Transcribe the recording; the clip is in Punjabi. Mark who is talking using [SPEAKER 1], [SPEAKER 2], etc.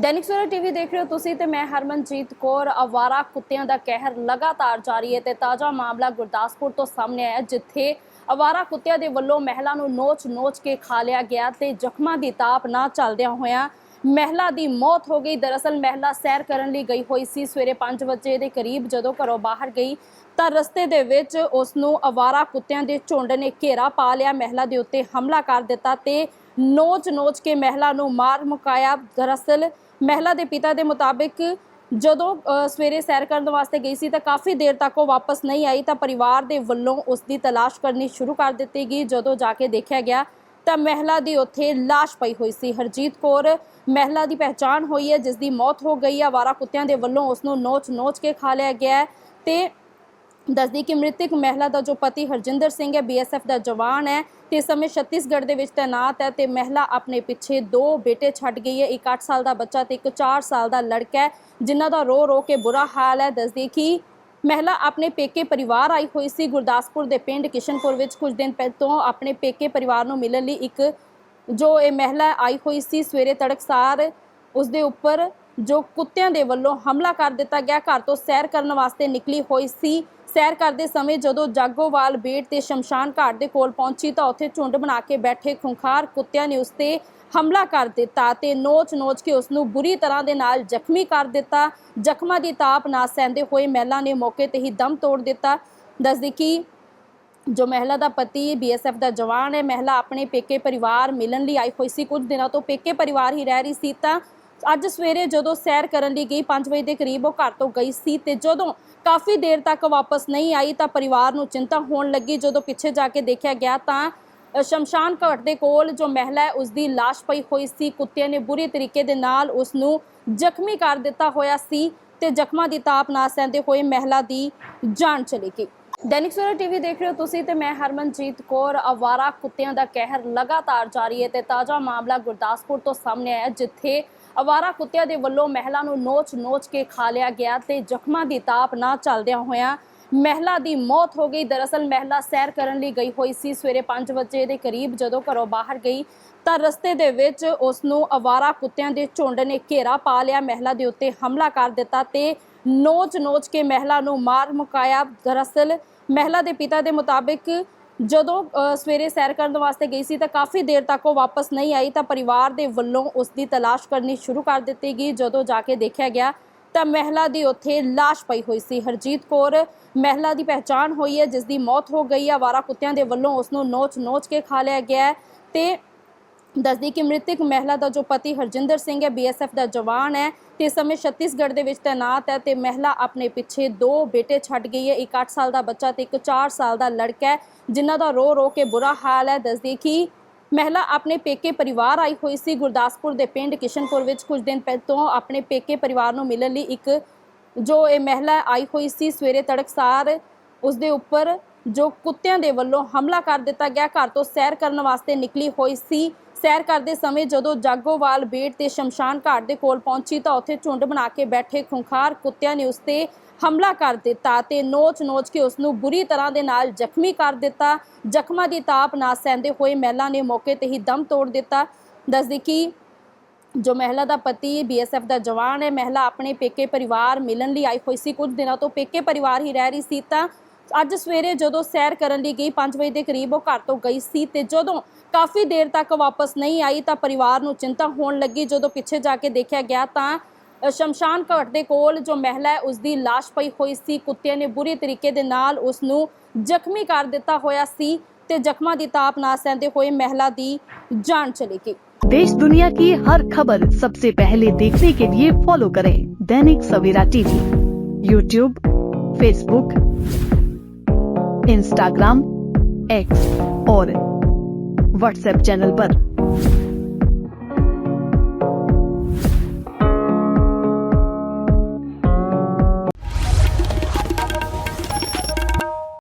[SPEAKER 1] ਦੈਨਿਕ ਸਵੇਰਾ ਟੀਵੀ ਦੇਖ ਰਹੇ ਹੋ ਤੁਸੀਂ ਤੇ ਮੈਂ ਹਰਮਨਜੀਤ ਕੌਰ। ਅਵਾਰਾ ਕੁੱਤਿਆਂ ਦਾ ਕਹਿਰ ਲਗਾਤਾਰ ਜਾਰੀ ਹੈ ਤੇ ਤਾਜ਼ਾ ਮਾਮਲਾ ਗੁਰਦਾਸਪੁਰ ਤੋਂ ਸਾਹਮਣੇ ਆਇਆ, ਜਿੱਥੇ ਅਵਾਰਾ ਕੁੱਤਿਆਂ ਦੇ ਵੱਲੋਂ ਮਹਿਲਾ ਨੂੰ ਨੋਚ-ਨੋਚ ਕੇ ਖਾ ਲਿਆ ਗਿਆ ਤੇ ਜ਼ਖਮਾਂ ਦੀ ਤਾਪ ਨਾ ਚੱਲਦਿਆਂ ਹੋਇਆਂ ਮਹਿਲਾ ਦੀ ਮੌਤ ਹੋ ਗਈ। ਦਰਅਸਲ ਮਹਿਲਾ ਸੈਰ ਕਰਨ ਲਈ ਗਈ ਹੋਈ ਸੀ ਸਵੇਰੇ 5 ਵਜੇ ਦੇ ਕਰੀਬ, ਜਦੋਂ ਘਰੋਂ ਬਾਹਰ ਗਈ ਤਾਂ ਰਸਤੇ ਦੇ ਵਿੱਚ ਉਸ ਨੂੰ ਅਵਾਰਾ ਕੁੱਤਿਆਂ ਦੇ ਝੁੰਡ ਨੇ ਘੇਰਾ ਪਾ ਲਿਆ। ਮਹਿਲਾ ਦੇ ਉੱਤੇ ਹਮਲਾ ਕਰ ਦਿੱਤਾ ਤੇ ਨੋਚ-ਨੋਚ ਕੇ ਮਹਿਲਾ ਨੂੰ ਮਾਰ ਮੁਕਾਇਆ। ਦਰਅਸਲ ਮਹਿਲਾ ਦੇ ਪਿਤਾ ਦੇ ਮੁਤਾਬਿਕ ਜਦੋਂ ਸਵੇਰੇ ਸੈਰ ਕਰਨ ਵਾਸਤੇ ਗਈ ਸੀ ਤਾਂ ਕਾਫੀ ਦੇਰ ਤੱਕ ਉਹ ਵਾਪਸ ਨਹੀਂ ਆਈ ਤਾਂ ਪਰਿਵਾਰ ਦੇ ਵੱਲੋਂ ਉਸ ਦੀ ਤਲਾਸ਼ ਕਰਨੀ ਸ਼ੁਰੂ ਕਰ ਦਿੱਤੀ ਗਈ। ਜਦੋਂ ਜਾ ਕੇ ਦੇਖਿਆ ਗਿਆ ਤਾਂ ਮਹਿਲਾ ਦੀ ਉੱਥੇ ਲਾਸ਼ ਪਈ ਹੋਈ ਸੀ। ਹਰਜੀਤ ਕੌਰ ਮਹਿਲਾ ਦੀ ਪਹਿਚਾਣ ਹੋਈ ਹੈ, ਜਿਸ ਦੀ ਮੌਤ ਹੋ ਗਈ। ਹੈ ਆਵਾਰਾ ਕੁੱਤਿਆਂ ਦੇ ਵੱਲੋਂ ਉਸ ਨੂੰ ਨੋਚ-ਨੋਚ ਕੇ ਖਾ ਲਿਆ ਗਿਆ ਹੈ ਤੇ ਦੱਸਦੀ ਕਿ ਮ੍ਰਿਤਕ ਮਹਿਲਾ ਦਾ ਜੋ ਪਤੀ ਹਰਜਿੰਦਰ ਸਿੰਘ ਹੈ ਬੀਐਸਐਫ ਦਾ ਜਵਾਨ ਹੈ ਤੇ ਇਸ ਸਮੇਂ ਛੱਤੀਸਗੜ੍ਹ ਦੇ ਵਿੱਚ ਤਾਇਨਾਤ ਹੈ ਤੇ ਮਹਿਲਾ ਆਪਣੇ ਪਿੱਛੇ ਦੋ ਬੇਟੇ ਛੱਡ ਗਈ ਹੈ। ਇੱਕ 8 ਸਾਲ ਦਾ ਬੱਚਾ ਤੇ ਇੱਕ 4 ਸਾਲ ਦਾ ਲੜਕਾ ਹੈ, ਜਿਨ੍ਹਾਂ ਦਾ ਰੋ ਰੋ ਕੇ ਬੁਰਾ ਹਾਲ ਹੈ। ਦੱਸਦੀ ਕਿ ਮਹਿਲਾ ਆਪਣੇ ਪੇਕੇ ਪਰਿਵਾਰ ਆਈ ਹੋਈ ਸੀ, ਗੁਰਦਾਸਪੁਰ ਦੇ ਪਿੰਡ ਕਿਸ਼ਨਪੁਰ ਵਿੱਚ ਕੁਝ ਦਿਨ ਪਹਿਲਾਂ ਆਪਣੇ ਪੇਕੇ ਪਰਿਵਾਰ ਨੂੰ ਮਿਲਣ ਲਈ ਇੱਕ ਜੋ ਇਹ ਮਹਿਲਾ ਆਈ ਹੋਈ ਸੀ, ਸਵੇਰੇ ਤੜਕਸਾਰ ਉਸ ਦੇ ਉੱਪਰ ਜੋ ਕੁੱਤਿਆਂ ਦੇ ਵੱਲੋਂ ਹਮਲਾ ਕਰ ਦਿੱਤਾ ਗਿਆ। ਘਰ ਤੋਂ ਸੈਰ ਕਰਨ ਵਾਸਤੇ ਨਿਕਲੀ ਹੋਈ ਸੀ। ਸੈਰ ਕਰਦੇ ਸਮੇਂ ਜਦੋਂ ਜਾਗੋਵਾਲ ਬੇਟ ਤੇ ਸ਼ਮਸ਼ਾਨ ਘਾਟ ਦੇ ਕੋਲ ਪਹੁੰਚੀ ਤਾਂ ਉੱਥੇ ਝੁੰਡ ਬਣਾ ਕੇ ਬੈਠੇ ਖੁੰਖਾਰ ਕੁੱਤਿਆਂ ਨੇ ਉਸ ਤੇ ਹਮਲਾ ਕਰ ਦਿੱਤਾ ਤੇ ਨੋਚ-ਨੋਚ ਕੇ ਉਸ ਨੂੰ ਬੁਰੀ ਤਰ੍ਹਾਂ ਦੇ ਨਾਲ ਜ਼ਖਮੀ ਕਰ ਦਿੱਤਾ। ਜ਼ਖਮਾਂ ਦੀ ਤਾਪ ਨਾ ਸਹਿੰਦੇ ਹੋਏ ਮਹਿਲਾ ਨੇ ਮੌਕੇ ਤੇ ਹੀ ਦਮ ਤੋੜ ਦਿੱਤਾ। ਦੱਸਦੀ ਕਿ ਜੋ ਮਹਿਲਾ ਦਾ ਪਤੀ ਬੀਐਸਐਫ ਦਾ ਜਵਾਨ ਹੈ, ਮਹਿਲਾ ਆਪਣੇ ਪੇਕੇ ਪਰਿਵਾਰ ਮਿਲਣ ਲਈ ਆਈ ਹੋਈ ਸੀ। ਕੁਝ ਦਿਨਾਂ ਤੋਂ ਪੇਕੇ ਪਰਿਵਾਰ ਹੀ ਰਹਿ ਰਹੀ ਸੀ ਤਾਂ ਅੱਜ ਸਵੇਰੇ ਜਦੋਂ ਸੈਰ ਕਰਨ ਲਈ ਗਈ 5 ਵਜੇ ਦੇ ਕਰੀਬ ਉਹ ਘਰ ਤੋਂ ਗਈ ਸੀ ਤੇ ਜਦੋਂ ਕਾਫੀ ਦੇਰ ਤੱਕ ਵਾਪਸ ਨਹੀਂ ਆਈ ਤਾਂ ਪਰਿਵਾਰ ਨੂੰ ਚਿੰਤਾ ਹੋਣ ਲੱਗੀ। ਜਦੋਂ ਪਿੱਛੇ ਜਾ ਕੇ ਦੇਖਿਆ ਗਿਆ ਤਾਂ ਸ਼ਮਸ਼ਾਨ ਘਾਟ ਦੇ ਕੋਲ ਜੋ ਮਹਿਲਾ ਹੈ ਉਸ ਦੀ ਲਾਸ਼ ਪਈ ਹੋਈ ਸੀ। ਕੁੱਤਿਆਂ ਨੇ ਬੁਰੀ ਤਰੀਕੇ ਦੇ ਨਾਲ ਉਸ ਨੂੰ ਜ਼ਖਮੀ ਕਰ ਦਿੱਤਾ ਹੋਇਆ ਸੀ ਤੇ ਜ਼ਖਮਾਂ ਦੀ ਤਾਪ ਨਾ ਸਹਿੰਦੇ ਹੋਏ ਮਹਿਲਾ ਦੀ ਜਾਨ ਚਲੀ ਗਈ। ਦੈਨਿਕ ਸਵੇਰਾ ਟੀਵੀ ਦੇਖ ਰਹੇ ਹੋ ਤੁਸੀਂ ਤੇ ਮੈਂ ਹਰਮਨਜੀਤ ਕੌਰ। ਅਵਾਰਾ ਕੁੱਤਿਆਂ ਦਾ ਕਹਿਰ ਲਗਾਤਾਰ ਜਾਰੀ ਹੈ ਤੇ ਤਾਜ਼ਾ ਮਾਮਲਾ ਗੁਰਦਾਸਪੁਰ ਤੋਂ ਸਾਹਮਣੇ ਆਇਆ, ਜਿੱਥੇ ਅਵਾਰਾ ਕੁੱਤਿਆਂ ਦੇ ਵੱਲੋਂ ਮਹਿਲਾ ਨੂੰ ਨੋਚ-ਨੋਚ ਕੇ ਖਾ ਲਿਆ ਗਿਆ ਤੇ ਜ਼ਖਮਾਂ ਦੀ ਤਾਪ ਨਾ ਚੱਲਦਿਆਂ ਹੋਇਆਂ ਮਹਿਲਾ ਦੀ ਮੌਤ ਹੋ ਗਈ। ਦਰਅਸਲ ਮਹਿਲਾ ਸੈਰ ਕਰਨ ਲਈ ਗਈ ਹੋਈ ਸੀ। ਸਵੇਰੇ 5 ਵਜੇ ਦੇ ਕਰੀਬ ਜਦੋਂ ਘਰੋਂ ਬਾਹਰ ਗਈ, ਤਾਂ ਰਸਤੇ ਦੇ ਵਿੱਚ ਉਸ ਨੂੰ ਅਵਾਰਾ ਕੁੱਤਿਆਂ ਦੇ ਝੁੰਡ ਨੇ ਘੇਰਾ ਪਾ ਲਿਆ। ਮਹਿਲਾ ਦੇ ਉੱਤੇ ਹਮਲਾ ਕਰ ਦਿੱਤਾ ਤੇ ਨੋਚ-ਨੋਚ ਕੇ ਮਹਿਲਾ ਨੂੰ ਮਾਰ ਮੁਕਾਇਆ। ਦਰਅਸਲ ਮਹਿਲਾ ਦੇ ਪਿਤਾ ਦੇ ਮੁਤਾਬਿਕ ਜਦੋਂ ਸਵੇਰੇ ਸੈਰ ਕਰਨ ਵਾਸਤੇ ਗਈ ਸੀ, ਤਾਂ ਕਾਫੀ ਦੇਰ ਤੱਕ ਉਹ ਵਾਪਸ ਨਹੀਂ ਆਈ। ਤਾਂ ਪਰਿਵਾਰ ਦੇ ਵੱਲੋਂ ਉਸ ਦੀ ਤਲਾਸ਼ ਕਰਨੀ ਸ਼ੁਰੂ ਕਰ ਦਿੱਤੀ ਗਈ। ਜਦੋਂ ਜਾ ਕੇ ਦੇਖਿਆ ਗਿਆ ਤਾਂ ਮਹਿਲਾ ਦੀ ਉੱਥੇ ਲਾਸ਼ ਪਈ ਹੋਈ ਸੀ। ਹਰਜੀਤ ਕੌਰ ਮਹਿਲਾ ਦੀ ਪਹਿਚਾਣ ਹੋਈ ਹੈ ਜਿਸ ਦੀ ਮੌਤ ਹੋ ਗਈ ਹੈ ਆਵਾਰਾ ਕੁੱਤਿਆਂ ਦੇ ਵੱਲੋਂ ਉਸ ਨੂੰ ਨੋਚ-ਨੋਚ ਕੇ ਖਾ ਲਿਆ ਗਿਆ ਹੈ ਤੇ ਦੱਸਦੀ ਕਿ ਮ੍ਰਿਤਕ ਮਹਿਲਾ ਦਾ ਜੋ ਪਤੀ ਹਰਜਿੰਦਰ ਸਿੰਘ ਹੈ ਬੀਐਸਐਫ ਦਾ ਜਵਾਨ ਹੈ ਤੇ ਇਸ ਸਮੇਂ ਛੱਤੀਸਗੜ੍ਹ ਦੇ ਵਿੱਚ ਤਾਇਨਾਤ ਹੈ ਤੇ ਮਹਿਲਾ ਆਪਣੇ ਪਿੱਛੇ ਦੋ ਬੇਟੇ ਛੱਡ ਗਈ ਹੈ। ਇੱਕ 8 ਸਾਲ ਦਾ ਬੱਚਾ ਤੇ ਇੱਕ 4 ਸਾਲ ਦਾ ਲੜਕਾ ਹੈ, ਜਿਨ੍ਹਾਂ ਦਾ ਰੋ ਰੋ ਕੇ ਬੁਰਾ ਹਾਲ ਹੈ। ਦੱਸਦੀ ਕਿ ਮਹਿਲਾ ਆਪਣੇ ਪੇਕੇ ਪਰਿਵਾਰ ਆਈ ਹੋਈ ਸੀ ਗੁਰਦਾਸਪੁਰ ਦੇ ਪਿੰਡ ਕਿਸ਼ਨਪੁਰ ਵਿੱਚ। ਕੁਝ ਦਿਨ ਪਹਿਲਾਂ ਆਪਣੇ ਪੇਕੇ ਪਰਿਵਾਰ ਨੂੰ ਮਿਲਣ ਲਈ ਇੱਕ ਜੋ ਇਹ ਮਹਿਲਾ ਆਈ ਹੋਈ ਸੀ ਸਵੇਰੇ ਤੜਕਸਾਰ, ਉਸ ਦੇ ਉੱਪਰ ਜੋ ਕੁੱਤਿਆਂ ਦੇ ਵੱਲੋਂ ਹਮਲਾ ਕਰ ਦਿੱਤਾ ਗਿਆ, ਘਰ ਤੋਂ ਸੈਰ ਕਰਨ ਵਾਸਤੇ ਨਿਕਲੀ ਹੋਈ ਸੀ। ਸੈਰ ਕਰਦੇ ਸਮੇਂ ਜਦੋਂ ਜਾਗੋਵਾਲ ਬੇਟ ਤੇ ਸ਼ਮਸ਼ਾਨ ਘਾਟ ਦੇ ਕੋਲ ਪਹੁੰਚੀ ਤਾਂ ਉੱਥੇ ਝੁੰਡ ਬਣਾ ਕੇ ਬੈਠੇ ਖੁੰਖਾਰ ਕੁੱਤਿਆਂ ਨੇ ਉਸ ਤੇ ਹਮਲਾ ਕਰ ਦਿੱਤਾ ਤੇ ਨੋਚ-ਨੋਚ ਕੇ ਉਸ ਨੂੰ ਬੁਰੀ ਤਰ੍ਹਾਂ ਦੇ ਨਾਲ ਜ਼ਖਮੀ ਕਰ ਦਿੱਤਾ। ਜ਼ਖਮਾਂ ਦੀ ਤਾਪ ਨਾ ਸਹਿੰਦੇ ਹੋਏ ਮਹਿਲਾ ਨੇ ਮੌਕੇ ਤੇ ਹੀ ਦਮ ਤੋੜ ਦਿੱਤਾ। ਦੱਸਦੀ ਕਿ ਜੋ ਮਹਿਲਾ ਦਾ ਪਤੀ ਬੀਐਸਐਫ ਦਾ ਜਵਾਨ ਹੈ, ਮਹਿਲਾ ਆਪਣੇ ਪੇਕੇ ਪਰਿਵਾਰ ਮਿਲਣ ਲਈ ਆਈ ਹੋਈ ਸੀ। ਕੁਝ ਦਿਨਾਂ ਤੋਂ ਪੇਕੇ ਪਰਿਵਾਰ ਹੀ ਰਹਿ ਰਹੀ ਸੀ ਤਾਂ ਅੱਜ ਸਵੇਰੇ ਜਦੋਂ ਸੈਰ ਕਰਨ ਲਈ ਗਈ 5 ਵਜੇ ਦੇ ਕਰੀਬ ਉਹ ਘਰ ਤੋਂ ਗਈ ਸੀ ਤੇ ਜਦੋਂ ਕਾਫੀ ਦੇਰ ਤੱਕ ਵਾਪਸ ਨਹੀਂ ਆਈ ਤਾਂ ਪਰਿਵਾਰ ਨੂੰ ਚਿੰਤਾ ਹੋਣ ਲੱਗੀ। ਜਦੋਂ ਪਿੱਛੇ ਜਾ ਕੇ ਦੇਖਿਆ ਗਿਆ ਤਾਂ ਸ਼ਮਸ਼ਾਨ ਘਾਟ ਦੇ ਕੋਲ ਜੋ ਮਹਿਲਾ ਹੈ ਉਸ ਦੀ ਲਾਸ਼ ਪਈ ਹੋਈ ਸੀ ਕੁੱਤਿਆਂ ਨੇ ਬੁਰੀ ਤਰੀਕੇ ਦੇ ਨਾਲ ਉਸ ਨੂੰ ਜ਼ਖਮੀ ਕਰ ਦਿੱਤਾ ਹੋਇਆ ਸੀ ਤੇ ਜ਼ਖਮਾਂ ਦੀ ਤਾਪ ਨਾ ਸਹਿੰਦੇ ਹੋਏ ਮਹਿਲਾ ਦੀ ਜਾਨ ਚਲੀ ਗਈ
[SPEAKER 2] देश दुनिया की हर खबर सबसे पहले देखने के लिए फॉलो करें Dainik Savera TV YouTube Facebook Instagram X और व्हाट्सएप चैनल पर।